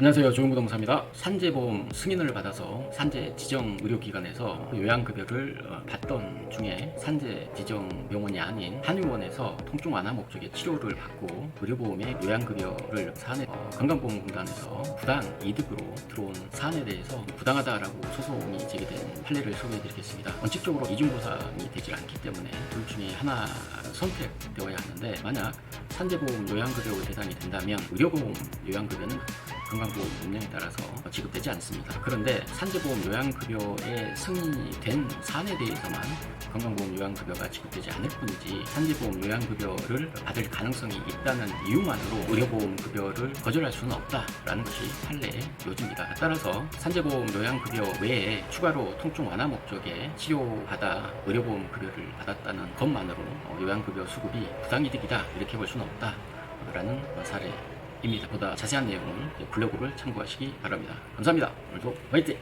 안녕하세요. 조용부동산입니다. 산재보험 승인을 받아서 산재 지정 의료기관에서 요양급여를 어, 받던 중에 산재 지정 병원이 아닌 한의원에서 통증 완화 목적의 치료를 받고 의료보험의 요양급여를 사내 어, 건강보험공단에서 부당 이득으로 들어온 사안에 대해서 부당하다라고 소송이 제기된 판례를 소개해드리겠습니다. 원칙적으로 이중보상이 되지 않기 때문에 둘 중에 하나 선택되어야 하는데 만약 산재보험 요양급여 대상이 된다면 의료보험 요양급여는 건강보험 운영에 따라서 지급되지 않습니다. 그런데 산재보험 요양급여에 승인된 사안에 대해서만 건강보험 요양급여가 지급되지 않을 뿐이지 산재보험 요양급여를 받을 가능성이 있다는 이유만으로 의료보험 급여를 거절할 수는 없다라는 것이 판례의 요지입니다. 따라서 산재보험 요양급여 외에 추가로 통증 완화 목적의 치료받아 의료보험 급여를 받았다는 것만으로 어, 요양급여 수급이 부당이득이다 이렇게 볼 수는 없다 라는 사례. 입니다. 보다 자세한 내용은 블로그를 참고하시기 바랍니다. 감사합니다. 오늘도 화이팅!